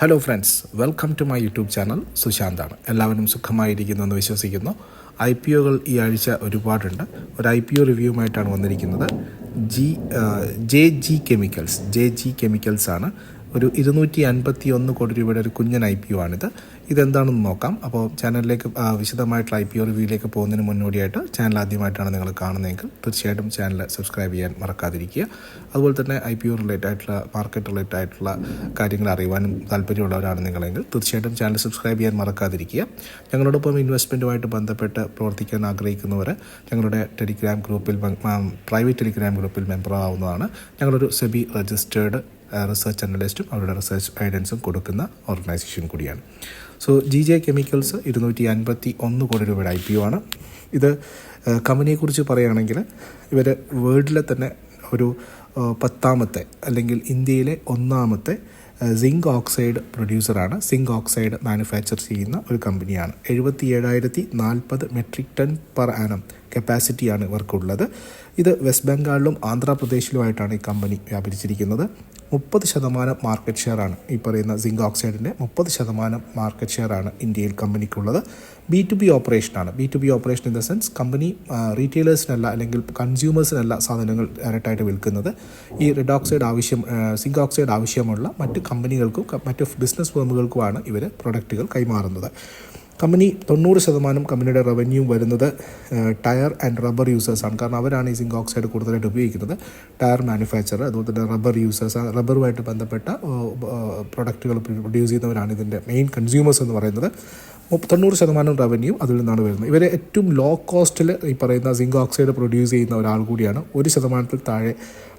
Hello friends welcome to my YouTube channel സുശാന്താണ്. എല്ലാവരും സുഖമായിരിക്കുന്നു എന്ന് വിശ്വസിക്കുന്നു. ഐ പി ഒകൾ ഈ ആഴ്ച ഒരുപാടുണ്ട്. ഒരു ഐ പി ഒ റിവ്യൂവുമായിട്ടാണ് വന്നിരിക്കുന്നത്. G J G chemicals J G chemicals ആണ്. ഒരു ഇരുന്നൂറ്റി അൻപത്തി ഒന്ന് കോടി രൂപയുടെ ഒരു കുഞ്ഞൻ ഐ പി ഒ ആണിത്. ഇതെന്താണെന്ന് നോക്കാം. അപ്പോൾ ചാനലിലേക്ക് വിശദമായിട്ടുള്ള ഐ പി ഒ റിവ്യൂയിലേക്ക് പോകുന്നതിന് മുന്നോടിയായിട്ട് ചാനൽ ആദ്യമായിട്ടാണ് നിങ്ങൾ കാണുന്നതെങ്കിൽ തീർച്ചയായിട്ടും ചാനൽ സബ്സ്ക്രൈബ് ചെയ്യാൻ മറക്കാതിരിക്കുക. അതുപോലെ തന്നെ ഐ പി ഒ റിലേറ്റഡ് ആയിട്ടുള്ള മാർക്കറ്റ് റിലേറ്റഡ് ആയിട്ടുള്ള കാര്യങ്ങൾ അറിയുവാനും താല്പര്യമുള്ളവരാണ് നിങ്ങളെങ്കിൽ തീർച്ചയായിട്ടും ചാനൽ സബ്സ്ക്രൈബ് ചെയ്യാൻ മറക്കാതിരിക്കുക. ഞങ്ങളോടൊപ്പം ഇൻവെസ്റ്റ്മെന്റുമായിട്ട് ബന്ധപ്പെട്ട് പ്രവർത്തിക്കാൻ ആഗ്രഹിക്കുന്നവർ ഞങ്ങളുടെ ടെലിഗ്രാം ഗ്രൂപ്പിൽ പ്രൈവറ്റ് ടെലിഗ്രാം ഗ്രൂപ്പിൽ മെമ്പർ ആവുന്നതാണ്. ഞങ്ങളൊരു സെബി രജിസ്റ്റേർഡ് റിസർച്ച് അനലിസ്റ്റും അവരുടെ റിസർച്ച് ഗൈഡൻസും കൊടുക്കുന്ന ഓർഗനൈസേഷൻ കൂടിയാണ്. സോ ജി ജെ കെമിക്കൽസ് ഇരുന്നൂറ്റി അൻപത്തി ഒന്ന് കോടി രൂപയുടെ ഐ പി ഒ ആണ്. ഇത് കമ്പനിയെക്കുറിച്ച് പറയുകയാണെങ്കിൽ ഇവർ വേൾഡിലെ തന്നെ ഒരു പത്താമത്തെ അല്ലെങ്കിൽ ഇന്ത്യയിലെ ഒന്നാമത്തെ സിങ്ക് ഓക്സൈഡ് പ്രൊഡ്യൂസറാണ് സിങ്ക് ഓക്സൈഡ് മാനുഫാക്ചർ ചെയ്യുന്ന ഒരു കമ്പനിയാണ്. എഴുപത്തി ഏഴായിരത്തി നാൽപ്പത് മെട്രിക് ടൺ പെർ ആനം കപ്പാസിറ്റിയാണ് ഇവർക്കുള്ളത്. ഇത് വെസ്റ്റ് ബംഗാളിലും ആന്ധ്രാപ്രദേശിലുമായിട്ടാണ് ഈ കമ്പനി വ്യാപരിച്ചിരിക്കുന്നത്. മുപ്പത് ശതമാനം മാർക്കറ്റ് ഷെയറാണ് ഈ പറയുന്ന സിങ്ക് ഓക്സൈഡിന്റെ മുപ്പത് ശതമാനം മാർക്കറ്റ് ഷെയർ ആണ് ഇന്ത്യയിൽ കമ്പനിക്കുള്ളത്. B to B ഓപ്പറേഷനാണ് B to B operation in the sense company റീറ്റെയിലേഴ്സിനല്ല അല്ലെങ്കിൽ കൺസ്യൂമേഴ്സിനല്ല സാധനങ്ങൾ ഡയറക്റ്റായിട്ട് വിൽക്കുന്നത്. ഈ റെഡ് ഓക്സൈഡ് ആവശ്യം സിങ്ക് ഓക്സൈഡ് ആവശ്യമുള്ള മറ്റ് കമ്പനികൾക്കും മറ്റ് ബിസിനസ് ഫേമുകൾക്കുമാണ് ഇവർ പ്രൊഡക്റ്റുകൾ കൈമാറുന്നത്. കമ്പനി തൊണ്ണൂറ് ശതമാനം കമ്പനിയുടെ റവന്യൂ വരുന്നത് ടയർ ആൻഡ് റബ്ബർ യൂസേഴ്സാണ് കാരണം അവരാണ് ഈ സിങ്ക് ഓക്സൈഡ് കൂടുതലായിട്ട് ഉപയോഗിക്കുന്നത്. ടയർ മാനുഫാക്ചർ അതുപോലെ തന്നെ റബ്ബർ യൂസേഴ്സ് റബ്ബറുമായിട്ട് ബന്ധപ്പെട്ട പ്രൊഡക്റ്റുകൾ പ്രൊഡ്യൂസ് ചെയ്യുന്നവരാണ് ഇതിന്റെ മെയിൻ കൺസ്യൂമേഴ്സ് എന്ന് പറയുന്നത്. തൊണ്ണൂറ് ശതമാനം റവന്യൂ അതിൽ നിന്നാണ് വരുന്നത്. ഇവരെ ഏറ്റവും ലോ കോസ്റ്റിൽ ഈ പറയുന്ന സിങ്ക് ഓക്സൈഡ് പ്രൊഡ്യൂസ് ചെയ്യുന്ന ഒരാൾ കൂടിയാണ്. ഒരു ശതമാനത്തിൽ താഴെ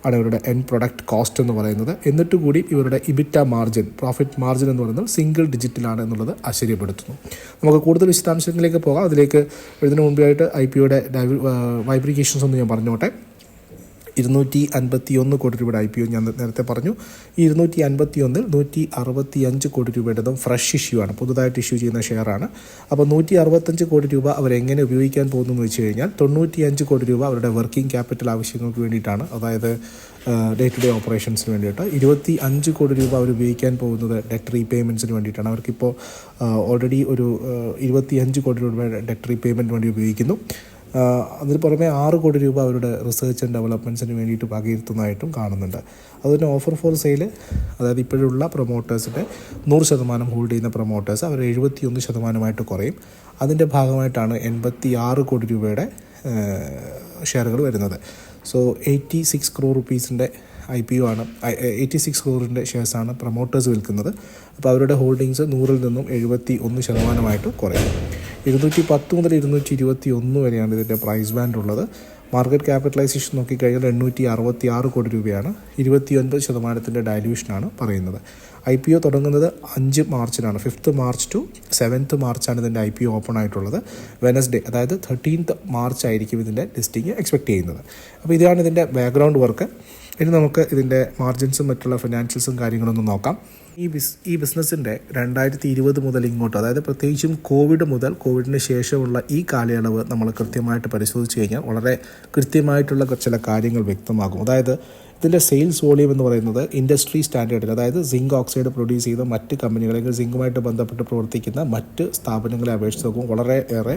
ആണ് ഇവരുടെ എൻ പ്രൊഡക്റ്റ് കോസ്റ്റ് എന്ന് പറയുന്നത്. എന്നിട്ട് കൂടി ഇവരുടെ ഇബിറ്റ മാർജിൻ പ്രോഫിറ്റ് മാർജിൻ എന്ന് പറയുന്നത് സിംഗിൾ ഡിജിറ്റിലാണ് എന്നുള്ളത് ആശ്ചര്യപ്പെടുത്തുന്നു. നമുക്ക് കൂടുതൽ വിശദാംശങ്ങളിലേക്ക് പോകാം. അതിലേക്ക് ഇതിനു മുമ്പായിട്ട് ഐ പിയുടെ വൈബ്രിക്കേഷൻസ് ഒന്ന് ഞാൻ പറഞ്ഞോട്ടെ. ഇരുന്നൂറ്റി അൻപത്തി ഒന്ന് കോടി രൂപയുടെ ഐ പി ഒ ഞാൻ നേരത്തെ പറഞ്ഞു. ഈ ഇരുന്നൂറ്റി അൻപത്തി ഒന്നിൽ നൂറ്റി അറുപത്തി അഞ്ച് കോടി രൂപയുടേതും ഫ്രഷ് ഇഷ്യൂ ആണ്. പുതുതായിട്ട് ഇഷ്യൂ ചെയ്യുന്ന ഷെയറാണ് അപ്പോൾ നൂറ്റി അറുപത്തഞ്ച് കോടി രൂപ അവരെങ്ങനെ ഉപയോഗിക്കാൻ പോകുന്നു എന്ന് വെച്ച് കഴിഞ്ഞാൽ തൊണ്ണൂറ്റി അഞ്ച് കോടി രൂപ അവരുടെ വർക്കിംഗ് ക്യാപിറ്റൽ ആവശ്യങ്ങൾക്ക് വേണ്ടിയിട്ടാണ്. അതായത് ഡേ ടു ഡേ ഓപ്പറേഷൻസിന് വേണ്ടിയിട്ട്. ഇരുപത്തി അഞ്ച് കോടി രൂപ അവർ ഉപയോഗിക്കാൻ പോകുന്നത് ഡെറ്റ് റീപേയ്മെന്റ്സിന് വേണ്ടിയിട്ടാണ്. അവർക്കിപ്പോൾ ഓൾറെഡി ഒരു ഇരുപത്തി അഞ്ച് കോടി രൂപ ഡെറ്റ് റീപേയ്മെന്റ് വേണ്ടി ഉപയോഗിക്കുന്നു. അതിന് പുറമെ ആറ് കോടി രൂപ അവരുടെ റിസർച്ച് ആൻഡ് ഡെവലപ്മെന്റ്സിന് വേണ്ടിയിട്ട് വകയിരുത്തുന്നതായിട്ടും കാണുന്നുണ്ട്. അതുപോലെ ഓഫർ ഫോർ സെയിൽ അതായത് ഇപ്പോഴുള്ള പ്രൊമോട്ടേഴ്സിന്റെ നൂറ് ശതമാനം ഹോൾഡ് ചെയ്യുന്ന പ്രൊമോട്ടേഴ്സ് അവർ എഴുപത്തി ഒന്ന് ശതമാനമായിട്ട് കുറയും. അതിന്റെ ഭാഗമായിട്ടാണ് എൺപത്തി ആറ് കോടി രൂപയുടെ ഷെയറുകൾ വരുന്നത്. സോ എയ്റ്റി സിക്സ് ക്രോർ റുപ്പീസിന്റെ ഐ പി ഒ ആണ് എയ്റ്റി സിക്സ് ക്രോറിന്റെ ഷെയർസാണ് പ്രൊമോട്ടേഴ്സ് വിൽക്കുന്നത്. അപ്പോൾ അവരുടെ ഹോൾഡിങ്സ് നൂറിൽ നിന്നും എഴുപത്തി ഒന്ന് ശതമാനമായിട്ട് കുറയും. ഇരുന്നൂറ്റി പത്ത് മുതൽ ഇരുന്നൂറ്റി ഇരുപത്തി ഒന്ന് വരെയാണ് ഇതിന്റെ പ്രൈസ് ബാൻഡ് ഉള്ളത്. മാർക്കറ്റ് ക്യാപിറ്റലൈസേഷൻ നോക്കിക്കഴിഞ്ഞാൽ എണ്ണൂറ്റി അറുപത്തി ആറ് കോടി രൂപയാണ്. ഇരുപത്തി ഒൻപത് ശതമാനത്തിന്റെ ഡയല്യൂഷനാണ് പറയുന്നത്. ഐ പി ഒ തുടങ്ങുന്നത് അഞ്ച് മാർച്ചിനാണ്. ഫിഫ്ത്ത് മാർച്ച് ടു സെവൻത്ത് മാർച്ചാണ് ഇതിന്റെ ഐ പി ഒ ഓപ്പൺ ആയിട്ടുള്ളത്. വെനസ്ഡേ അതായത് തേർട്ടീൻത്ത് മാർച്ച് ആയിരിക്കും ഇതിന്റെ ലിസ്റ്റിംഗ് എക്സ്പെക്ട് ചെയ്യുന്നത്. അപ്പോൾ ഇതാണ് ഇതിന്റെ ബാക്ക്ഗ്രൗണ്ട് വർക്ക് ഇനി നമുക്ക് ഇതിന്റെ മാർജിൻസും മറ്റുള്ള ഫിനാൻഷ്യൽസും കാര്യങ്ങളൊന്നും നോക്കാം. ഈ ബിസ് ഈ ബിസിനസ്സിന്റെ രണ്ടായിരത്തി ഇരുപത് മുതൽ ഇങ്ങോട്ട് അതായത് പ്രത്യേകിച്ചും കോവിഡ് മുതൽ കോവിഡിന് ശേഷമുള്ള ഈ കാലയളവ് നമ്മൾ കൃത്യമായിട്ട് പരിശോധിച്ച് കഴിഞ്ഞാൽ വളരെ കൃത്യമായിട്ടുള്ള ചില കാര്യങ്ങൾ വ്യക്തമാകും. അതായത് ഇതിന്റെ സെയിൽസ് വോളിയം എന്ന് പറയുന്നത് ഇൻഡസ്ട്രി സ്റ്റാൻഡേർഡിൽ അതായത് സിങ്ക് ഓക്സൈഡ് പ്രൊഡ്യൂസ് ചെയ്യുന്ന മറ്റ് കമ്പനികൾ അല്ലെങ്കിൽ സിങ്കുമായിട്ട് ബന്ധപ്പെട്ട് പ്രവർത്തിക്കുന്ന മറ്റ് സ്ഥാപനങ്ങളെ അപേക്ഷിച്ച് നോക്കുമ്പോൾ വളരെ ഏറെ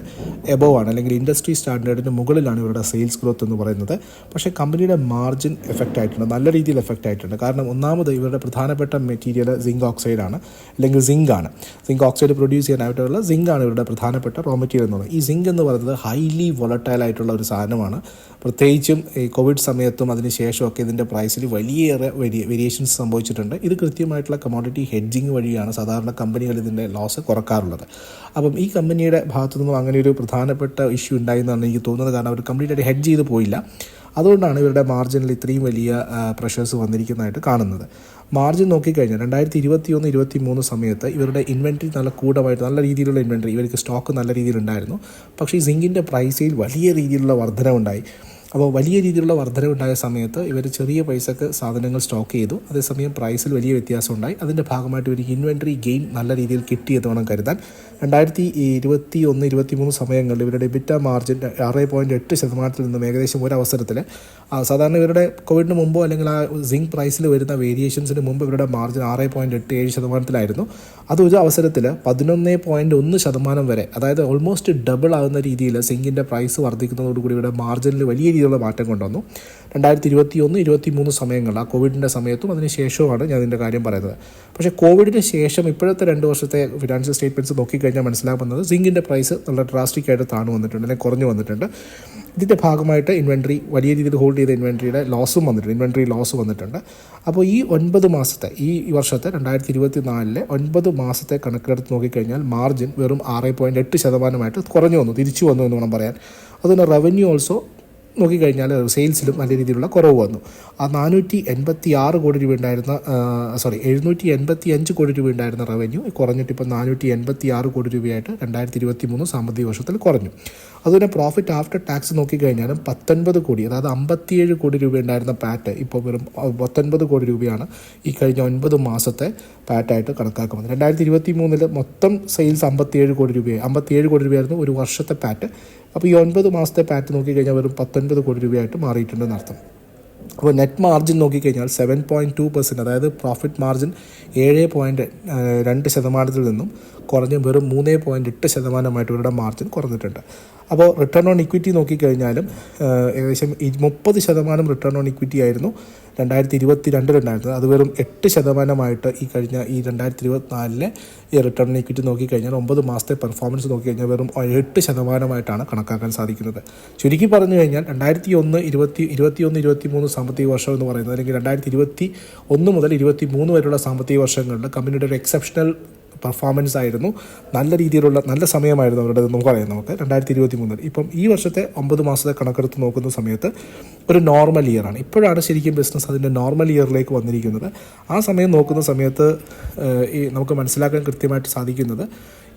എബോവ് ആണ്. അല്ലെങ്കിൽ ഇൻഡസ്ട്രി സ്റ്റാൻഡേർഡിന് മുകളിലാണ് ഇവരുടെ സെയിൽസ് ഗ്രോത്ത് എന്ന് പറയുന്നത്. പക്ഷേ കമ്പനിയുടെ മാർജിൻ എഫക്റ്റ് ആയിട്ടുണ്ട്. നല്ല രീതിയിൽ എഫക്റ്റ് ആയിട്ടുണ്ട്. കാരണം ഒന്നാമത് ഇവരുടെ പ്രധാനപ്പെട്ട മെറ്റീരിയൽ സിങ്ക് ഓക്സൈഡ് ആണ്. അല്ലെങ്കിൽ സിങ്ക് ആണ്. സിങ്ക് ഓക്സൈഡ് പ്രൊഡ്യൂസ് ചെയ്യാനായിട്ടുള്ള ആണ് ഇവരുടെ പ്രധാനപ്പെട്ട റോ മെറ്റീരിയൽ എന്ന് പറയുന്നത്. ഈ സിങ്ക് എന്ന് പറയുന്നത് ഹൈലി വൊളറ്റൈൽ ആയിട്ടുള്ള ഒരു സാധനമാണ്. പ്രത്യേകിച്ചും ഈ കോവിഡ് സമയത്തും അതിന് ശേഷമൊക്കെ ഇതിന്റെ പ്രൈസിൽ വലിയേറെ വേരിയേഷൻസ് സംഭവിച്ചിട്ടുണ്ട്. ഇത് കൃത്യമായിട്ടുള്ള കമോഡിറ്റി ഹെഡ്ജിങ് വഴിയാണ് സാധാരണ കമ്പനികൾ ഇതിന്റെ ലോസ് കുറക്കാറുള്ളത്. അപ്പം ഈ കമ്പനിയുടെ ഭാഗത്തു നിന്നും അങ്ങനെ ഒരു പ്രധാനപ്പെട്ട ഇഷ്യൂ ഉണ്ടായി എന്നാണ് എനിക്ക് തോന്നുന്നത്. കാരണം അവർ കംപ്ലീറ്റ് ഹെഡ്ജ് ചെയ്ത് പോയില്ല. അതുകൊണ്ടാണ് ഇവരുടെ മാർജിനിൽ ഇത്രയും വലിയ പ്രഷേഴ്സ് വന്നിരിക്കുന്നതായിട്ട് കാണുന്നത്. മാർജിൻ നോക്കിക്കഴിഞ്ഞാൽ രണ്ടായിരത്തി ഇരുപത്തി ഒന്ന് ഇരുപത്തി മൂന്ന് സമയത്ത് ഇവരുടെ ഇൻവെൻട്രി നല്ല കൂടമായിട്ട് നല്ല രീതിയിലുള്ള ഇൻവെൻട്രി ഇവർക്ക് സ്റ്റോക്ക് നല്ല രീതിയിലുണ്ടായിരുന്നു പക്ഷേ ഈ സിങ്കിന്റെ പ്രൈസിൽ വലിയ രീതിയിലുള്ള വർധനവുണ്ടായി. അപ്പോൾ വലിയ രീതിയിലുള്ള വർധനവുണ്ടായ സമയത്ത് ഇവർ ചെറിയ പൈസക്ക് സാധനങ്ങൾ സ്റ്റോക്ക് ചെയ്തു. അതേസമയം പ്രൈസിൽ വലിയ വ്യത്യാസം ഉണ്ടായി അതിന്റെ ഭാഗമായിട്ട് ഒരു ഇൻവെൻട്രി ഗെയിൻ നല്ല രീതിയിൽ കിട്ടിയെന്ന് വേണം കരുതാൻ. രണ്ടായിരത്തി ഇരുപത്തി ഒന്ന് ഇരുപത്തി മൂന്ന് സമയങ്ങളിൽ ഇവരുടെ ബിറ്റ മാർജിൻ ആറ് പോയിന്റ് എട്ട് ശതമാനത്തിൽ നിന്നും ഏകദേശം ഒരു അവസരത്തിൽ സാധാരണ ഇവരുടെ കോവിഡിന് മുമ്പോ അല്ലെങ്കിൽ ആ സിങ്ക് പ്രൈസിൽ വരുന്ന വേരിയേഷൻസിന് മുമ്പ് ഇവരുടെ മാർജിൻ ആറ് പോയിന്റ് എട്ട് ഏഴ് ശതമാനത്തിലായിരുന്നു. അത് ഒരു അവസരത്തിൽ പതിനൊന്ന് പോയിന്റ് ഒന്ന് ശതമാനം വരെ അതായത് ഓൾമോസ്റ്റ് ഡബിൾ ആകുന്ന രീതിയിൽ സിങ്കിന്റെ പ്രൈസ് വർദ്ധിക്കുന്നതോടുകൂടി ഇവരുടെ മാർജിനിൽ വലിയ രീതിയിലുള്ള മാറ്റം കൊണ്ടുവന്നു. രണ്ടായിരത്തി ഇരുപത്തി ഒന്ന് ഇരുപത്തി മൂന്ന് സമയങ്ങളിൽ ആ കോവിഡിന്റെ സമയത്തും അതിന് ശേഷവുമാണ് ഞാൻ ഇതിന്റെ കാര്യം പറയുന്നത്. പക്ഷേ കോവിഡിന് ശേഷം ഇപ്പോഴത്തെ രണ്ട് വർഷത്തെ ഫിനാൻഷ്യൽ സ്റ്റേറ്റ്മെന്റ്സ് നോക്കിക്കഴിഞ്ഞാൽ മനസ്സിലാക്കുന്നത് സിങ്കിന്റെ പ്രൈസ് നല്ല ഡ്രാസ്റ്റിക് ആയിട്ട് താണു വന്നിട്ടുണ്ട് അല്ലെങ്കിൽ കുറഞ്ഞു വന്നിട്ടുണ്ട്. ഇതിന്റെ ഭാഗമായിട്ട് ഇൻവെൻട്രി വലിയ രീതിയിൽ ഹോൾഡ് ചെയ്ത ഇൻവെൻട്രിയുടെ ലോസും വന്നിട്ടുണ്ട് ഇൻവെൻട്രി ലോസ് വന്നിട്ടുണ്ട്. അപ്പോൾ ഈ ഒൻപത് മാസത്തെ ഈ വർഷത്തെ രണ്ടായിരത്തി ഇരുപത്തി നാലിലെ ഒൻപത് മാസത്തെ കണക്കെടുത്ത് നോക്കിക്കഴിഞ്ഞാൽ മാർജിൻ വെറും ആറ് പോയിന്റ് എട്ട് ശതമാനമായിട്ട് കുറഞ്ഞു വന്നു തിരിച്ചു വന്നു എന്ന് വേണം പറയാൻ. അതുപോലെ റവന്യൂ ഓൾസോ നോക്കിക്കഴിഞ്ഞാൽ സെയിൽസിലും നല്ല രീതിയിലുള്ള കുറവ് വന്നു. ആ നാനൂറ്റി എൺപത്തി ആറ് കോടി രൂപ ഉണ്ടായിരുന്ന സോറി എഴുന്നൂറ്റി എൺപത്തി അഞ്ച് കോടി രൂപ ഉണ്ടായിരുന്ന റവന്യൂ കുറഞ്ഞിട്ട് ഇപ്പോൾ നാനൂറ്റി എൺപത്തി ആറ് കോടി രൂപയായിട്ട് രണ്ടായിരത്തി ഇരുപത്തി മൂന്ന് സാമ്പത്തിക വർഷത്തിൽ കുറഞ്ഞു. അതുപോലെ പ്രോഫിറ്റ് ആഫ്റ്റർ ടാക്സ് നോക്കിക്കഴിഞ്ഞാലും പത്തൊൻപത് കോടി അതായത് അമ്പത്തിയേഴ് കോടി രൂപ ഉണ്ടായിരുന്ന പാറ്റ് ഇപ്പോൾ വെറും പത്തൊൻപത് കോടി രൂപയാണ് ഈ കഴിഞ്ഞ ഒൻപത് മാസത്തെ പാറ്റായിട്ട് കണക്കാക്കുന്നത് രണ്ടായിരത്തി ഇരുപത്തി മൂന്നിൽ മൊത്തം സെയിൽസ് അമ്പത്തിയേഴ് കോടി രൂപയായി അമ്പത്തിയേഴ് കോടി രൂപയായിരുന്നു ഒരു വർഷത്തെ പാറ്റ് അപ്പോൾ ഈ ഒൻപത് മാസത്തെ പാറ്റ് നോക്കിക്കഴിഞ്ഞാൽ വെറും പത്തൊൻപത് കോടി രൂപയായിട്ട് മാറിയിട്ടുണ്ടെന്ന് അർത്ഥം അപ്പോൾ നെറ്റ് മാർജിൻ നോക്കിക്കഴിഞ്ഞാൽ സെവൻ പോയിന്റ് ടു പെർസെന്റ് അതായത് പ്രോഫിറ്റ് മാർജിൻ ഏഴ് പോയിന്റ് രണ്ട് ശതമാനത്തിൽ നിന്നും കുറഞ്ഞ് വെറും മൂന്ന് പോയിന്റ് എട്ട് ശതമാനമായിട്ട് ഇവരുടെ മാർജിൻ കുറഞ്ഞിട്ടുണ്ട്. അപ്പോൾ റിട്ടേൺ ഓൺ ഇക്വിറ്റി നോക്കിക്കഴിഞ്ഞാലും ഏകദേശം മുപ്പത് ശതമാനം റിട്ടേൺ ഓൺ ഇക്വിറ്റി ആയിരുന്നു രണ്ടായിരത്തി ഇരുപത്തി രണ്ടിലുണ്ടായിരുന്നത് അത് വെറും എട്ട് ശതമാനമായിട്ട് ഈ കഴിഞ്ഞ ഈ രണ്ടായിരത്തി ഇരുപത്തിനാലിലെ ഈ റിട്ടേൺ ഓൺ ഇക്വിറ്റി നോക്കിക്കഴിഞ്ഞാൽ ഒമ്പത് മാസത്തെ പെർഫോമൻസ് നോക്കിക്കഴിഞ്ഞാൽ വെറും എട്ട് ശതമാനമായിട്ടാണ് കണക്കാക്കാൻ സാധിക്കുന്നത്. ചുരുക്കി പറഞ്ഞു കഴിഞ്ഞാൽ രണ്ടായിരത്തി ഒന്ന് ഇരുപത്തി ഇരുപത്തി ഒന്ന് ഇരുപത്തി മൂന്ന് സാമ്പത്തിക വർഷം എന്ന് പറയുന്നത്. അല്ലെങ്കിൽ രണ്ടായിരത്തി ഇരുപത്തി ഒന്ന് മുതൽ ഇരുപത്തി മൂന്ന് വരെയുള്ള സാമ്പത്തിക വർഷങ്ങളിൽ കമ്പനിയുടെ ഒരു എക്സെപ്ഷണൽ പെർഫോമൻസ് ആയിരുന്നു. നല്ല രീതിയിലുള്ള നല്ല സമയമായിരുന്നു അവരുടെ നമുക്ക് അറിയാം നമുക്ക്. രണ്ടായിരത്തി ഇരുപത്തി മൂന്നിൽ ഇപ്പം ഈ വർഷത്തെ ഒമ്പത് മാസത്തെ കണക്കെടുത്ത് നോക്കുന്ന സമയത്ത് ഒരു നോർമൽ ഇയറാണ് ഇപ്പോഴാണ് ശരിക്കും ബിസിനസ് അതിന്റെ നോർമൽ ഇയറിലേക്ക് വന്നിരിക്കുന്നത്. ആ സമയം നോക്കുന്ന സമയത്ത് ഈ നമുക്ക് മനസ്സിലാക്കാൻ കൃത്യമായിട്ട് സാധിക്കുന്നത്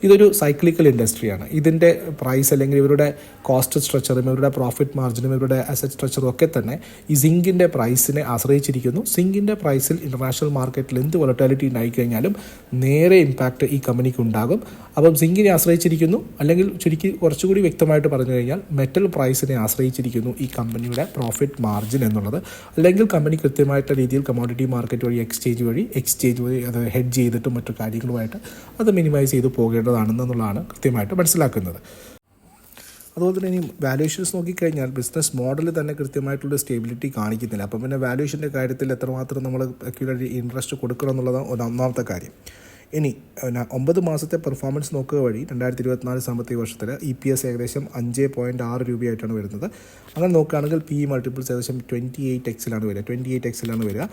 ഇതൊരു സൈക്ലിക്കൽ ഇൻഡസ്ട്രിയാണ് ഇതിന്റെ പ്രൈസ് അല്ലെങ്കിൽ ഇവരുടെ കോസ്റ്റ് സ്ട്രക്ചറും ഇവരുടെ പ്രോഫിറ്റ് മാർജിനും ഇവരുടെ അസറ്റ് സ്ട്രക്ചറും ഒക്കെ തന്നെ ഈ സിങ്കിന്റെ പ്രൈസിനെ ആശ്രയിച്ചിരിക്കുന്നു. സിങ്കിന്റെ പ്രൈസിൽ ഇന്റർനാഷണൽ മാർക്കറ്റിൽ എന്ത് വൊളറ്റാലിറ്റി ഉണ്ടായിക്കഴിഞ്ഞാലും നേരെ ഇമ്പാക്റ്റ് ഈ കമ്പനിക്ക് ഉണ്ടാകും. അപ്പം സിങ്കിനെ ആശ്രയിച്ചിരിക്കുന്നു. അല്ലെങ്കിൽ ചുരുക്കി കുറച്ചുകൂടി വ്യക്തമായിട്ട് പറഞ്ഞു കഴിഞ്ഞാൽ മെറ്റൽ പ്രൈസിനെ ആശ്രയിച്ചിരിക്കുന്നു ഈ കമ്പനിയുടെ പ്രോഫിറ്റ് മാർജിൻ എന്നുള്ളത്. അല്ലെങ്കിൽ കമ്പനി കൃത്യമായിട്ട് രീതിയിൽ കമോഡിറ്റി മാർക്കറ്റ് വഴി എക്സ്ചേഞ്ച് വഴി എക്സ്ചേഞ്ച് വഴി അത് ഹെഡ് ചെയ്തിട്ടും മറ്റു കാര്യങ്ങളുമായിട്ട് അത് മിനിമൈസ് ചെയ്ത് പോകേണ്ടതാണെന്നുള്ളതാണ് കൃത്യമായിട്ട് മനസ്സിലാക്കുന്നത്. അതുപോലെ തന്നെ ഇനി വാല്യൂഷൻസ് നോക്കിക്കഴിഞ്ഞാൽ ബിസിനസ് മോഡൽ തന്നെ കൃത്യമായിട്ടുള്ള സ്റ്റെബിലിറ്റി കാണിക്കുന്നില്ല. അപ്പം പിന്നെ വാല്യൂഷന്റെ കാര്യത്തിൽ എത്രമാത്രം നമ്മൾ അക്യുറേറ്റ് ഇൻട്രസ്റ്റ് കൊടുക്കണം എന്നുള്ളതാണ് ഒന്നാമത്തെ കാര്യം. ഇനി ഒമ്പത് മാസത്തെ പെർഫോമൻസ് നോക്കുക വഴി രണ്ടായിരത്തി ഇരുപത്തിനാല് സാമ്പത്തിക വർഷത്തിൽ ഇ പി എസ് ഏകദേശം അഞ്ച് പോയിന്റ് ആറ് രൂപയായിട്ടാണ് വരുന്നത്. അങ്ങനെ നോക്കുകയാണെങ്കിൽ പി മൾട്ടിപ്പിൾസ് ഏകദേശം ട്വന്റി എയ്റ്റ് എക്സിലാണ് വരിക. ട്വന്റി എയ്റ്റ് എക്സിലാണ് വരിക.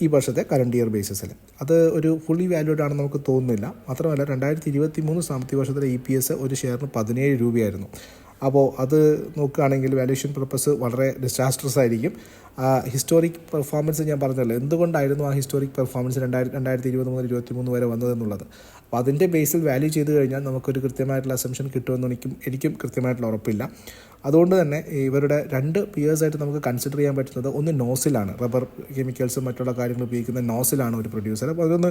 ഈ വർഷത്തെ കറണ്ട് ഇയർ ബേസിസിൽ അത് ഒരു ഫുള്ളി വാല്യൂഡ് ആണെന്ന് നമുക്ക് തോന്നുന്നില്ല. മാത്രമല്ല രണ്ടായിരത്തി ഇരുപത്തി മൂന്ന് സാമ്പത്തിക വർഷത്തിലെ ഇ പി എസ് ഒരു ഷെയറിന് പതിനേഴ് രൂപയായിരുന്നു. അപ്പോൾ അത് നോക്കുകയാണെങ്കിൽ വാല്യൂഷൻ പർപ്പസ് വളരെ ഡിസാസ്ട്രസ് ആയിരിക്കും. ഹിസ്റ്റോറിക് പെർഫോമൻസ് ഞാൻ പറഞ്ഞല്ലോ. എന്തുകൊണ്ടായിരുന്നു ആ ഹിസ്റ്റോറിക് പെർഫോമൻസ് രണ്ടായിരത്തി രണ്ടായിരത്തി ഇരുപത് മുതൽ ഇരുപത്തി മൂന്ന് വരെ വന്നതെന്നുള്ളത്? അപ്പോൾ അതിന്റെ ബേസിൽ വാല്യൂ ചെയ്ത് കഴിഞ്ഞാൽ നമുക്കൊരു കൃത്യമായിട്ടുള്ള അസംഷൻ കിട്ടുമെന്ന് എനിക്കും എനിക്കും കൃത്യമായിട്ടുള്ള ഉറപ്പില്ല. അതുകൊണ്ട് തന്നെ ഇവരുടെ രണ്ട് പിയേഴ്സായിട്ട് നമുക്ക് കൺസിഡർ ചെയ്യാൻ പറ്റുന്നത് ഒന്ന് നോസിലാണ്. റബ്ബർ കെമിക്കൽസും മറ്റുള്ള കാര്യങ്ങൾ ഉപയോഗിക്കുന്ന നോസിലാണ് ഒരു പ്രൊഡ്യൂസർ അപ്പോൾ അതൊന്ന്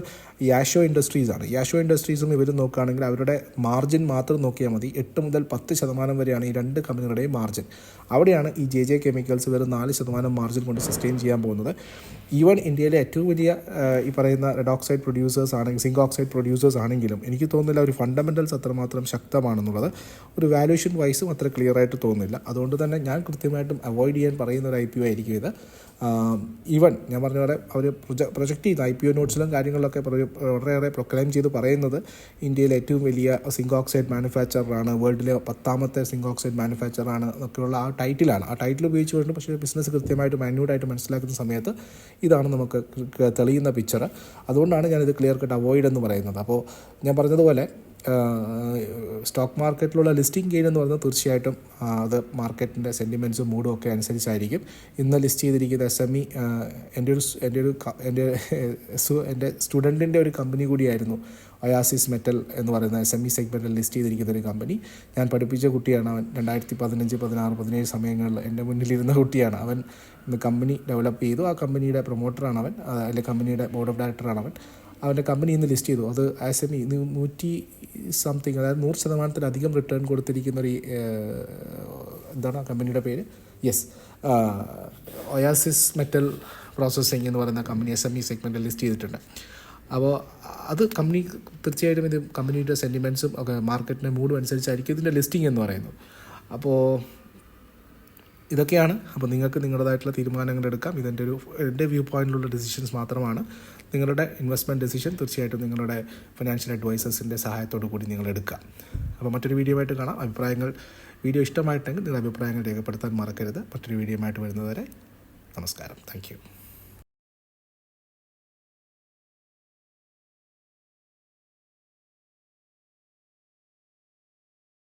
യാഷോ ഇൻഡസ്ട്രീസാണ് യാഷോ ഇൻഡസ്ട്രീസും ഇവർ നോക്കുകയാണെങ്കിൽ അവരുടെ മാർജിൻ മാത്രം നോക്കിയാൽ മതി. എട്ട് മുതൽ പത്ത് ശതമാനം വരെയാണ് ഈ രണ്ട് കമ്പനികളുടെയും മാർജിൻ അവിടെയാണ് ഈ ജെ ജെ കെമിക്കൽസ് വെറും നാല് ശതമാനം മാർജിൻ കൊണ്ട് സസ്റ്റെയിൻ ചെയ്യാൻ പോകുന്നത്. ഈവൺ ഇന്ത്യയിലെ ഏറ്റവും വലിയ ഈ പറയുന്ന റെഡ് ഓക്സൈഡ് പ്രൊഡ്യൂസേഴ്സ് ആണെങ്കിൽ സിങ്ക് ഓക്സൈഡ് പ്രൊഡ്യൂസേഴ്സ് ആണെങ്കിലും എനിക്ക് തോന്നുന്നില്ല ഒരു ഫണ്ടമെന്റൽസ് അത്രമാത്രം ശക്തമാണെന്നുള്ളത് ഒരു വാല്യൂഷൻ വൈസും അത്ര ക്ലിയർ ആയിട്ട് തോന്നുന്നില്ല. അതുകൊണ്ട് തന്നെ ഞാൻ കൃത്യമായിട്ടും അവോയ്ഡ് ചെയ്യാൻ പറയുന്ന ഒരു ഐ പി ഒ ആയിരിക്കും ഇത്. ഈവൻ ഞാൻ പറഞ്ഞ പോലെ അവർ പ്രൊജ പ്രൊജക്റ്റ് ചെയ്ത ഐ പി ഒ നോട്ട്സിലും കാര്യങ്ങളിലൊക്കെ വളരെയേറെ പ്രൊക്ലൈം ചെയ്ത് പറയുന്നത് ഇന്ത്യയിലെ ഏറ്റവും വലിയ സിങ്ക് ഓക്സൈഡ് മാനുഫാക്ചറാണ് വേൾഡിലെ പത്താമത്തെ സിങ്ക് ഓക്സൈഡ് മാനുഫാക്ചറാണ് എന്നൊക്കെയുള്ള ആ ടൈറ്റിലാണ് ആ ടൈറ്റിൽ ഉപയോഗിച്ചുകൊണ്ട് പക്ഷേ ബിസിനസ് കൃത്യമായിട്ട് മാന്യൂട്ടായിട്ട് മനസ്സിലാക്കുന്ന സമയത്ത് ഇതാണ് നമുക്ക് തെളിയുന്ന പിക്ചർ അതുകൊണ്ടാണ് ഞാനിത് ക്ലിയർ കട്ട് അവോയ്ഡ് എന്ന് പറയുന്നത് അപ്പോൾ ഞാൻ പറഞ്ഞതുപോലെ സ്റ്റോക്ക് മാർക്കറ്റിലുള്ള ലിസ്റ്റിംഗ് ഗെയിൻ എന്ന് പറയുന്നത് തീർച്ചയായിട്ടും അത് മാർക്കറ്റിന്റെ സെന്റിമെന്റ്സും മൂഡും ഒക്കെ അനുസരിച്ചായിരിക്കും ഇന്ന് ലിസ്റ്റ് ചെയ്തിരിക്കുന്ന എസ് എം ഇ എന്റെ ഒരു എന്റെ ഒരു എന്റെ എന്റെ സ്റ്റുഡന്റിന്റെ ഒരു കമ്പനി കൂടിയായിരുന്നു ഒയാസിസ് മെറ്റൽ എന്ന് പറയുന്ന ഇ സെഗ്മെന്റിൽ ലിസ്റ്റ് ചെയ്തിരിക്കുന്ന ഒരു കമ്പനി ഞാൻ പഠിപ്പിച്ച കുട്ടിയാണ് അവൻ. രണ്ടായിരത്തി പതിനഞ്ച് പതിനാറ് പതിനേഴ് സമയങ്ങളിൽ എന്റെ മുന്നിലിരുന്ന കുട്ടിയാണ് അവൻ. ഇന്ന് കമ്പനി ഡെവലപ്പ് ചെയ്തു. ആ കമ്പനിയുടെ പ്രൊമോട്ടറാണ് അവൻ. അല്ലെങ്കിൽ കമ്പനിയുടെ ബോർഡ് ഓഫ് ഡയറക്ടറാണ് അവൻ. അവന്റെ കമ്പനി ഇന്ന് ലിസ്റ്റ് ചെയ്തു. അത് ആസ് എം നൂറ്റി സംതിങ് അതായത് നൂറ് ശതമാനത്തിലധികം റിട്ടേൺ കൊടുത്തിരിക്കുന്ന ഒരു എന്താണ് ആ കമ്പനിയുടെ പേര്? യെസ് ഒയാസിസ് മെറ്റൽ പ്രോസസ്സിംഗ് എന്ന് പറയുന്ന കമ്പനി എസ് എം ഇ സെഗ്മെന്റിൽ ലിസ്റ്റ് ചെയ്തിട്ടുണ്ട്. അപ്പോൾ അത് കമ്പനി തീർച്ചയായിട്ടും ഇത് കമ്പനിയുടെ സെന്റിമെന്റ്സും ഒക്കെ മാർക്കറ്റിന്റെ മൂഡും അനുസരിച്ചായിരിക്കും ഇതിന്റെ ലിസ്റ്റിംഗ് എന്ന് പറയുന്നത്. അപ്പോൾ ഇതൊക്കെയാണ്. അപ്പോൾ നിങ്ങൾക്ക് നിങ്ങളുടേതായിട്ടുള്ള തീരുമാനങ്ങൾ എടുക്കാം. ഇതെന്റെ ഒരു എന്റെ വ്യൂ പോയിന്റിലുള്ള ഡിസിഷൻസ് മാത്രമാണ്. നിങ്ങളുടെ ഇൻവെസ്റ്റ്മെന്റ് ഡിസിഷൻ തീർച്ചയായിട്ടും നിങ്ങളുടെ ഫിനാൻഷ്യൽ അഡ്വൈസേഴ്സിന്റെ സഹായത്തോടു കൂടി നിങ്ങൾ എടുക്കുക. അപ്പോൾ മറ്റൊരു വീഡിയോ ആയിട്ട് കാണാം. അഭിപ്രായങ്ങൾ വീഡിയോ ഇഷ്ടമായിട്ടെങ്കിൽ നിങ്ങളുടെ അഭിപ്രായങ്ങൾ രേഖപ്പെടുത്താൻ മറക്കരുത്. മറ്റൊരു വീഡിയോ ആയിട്ട് വരുന്നതുവരെ നമസ്കാരം. താങ്ക്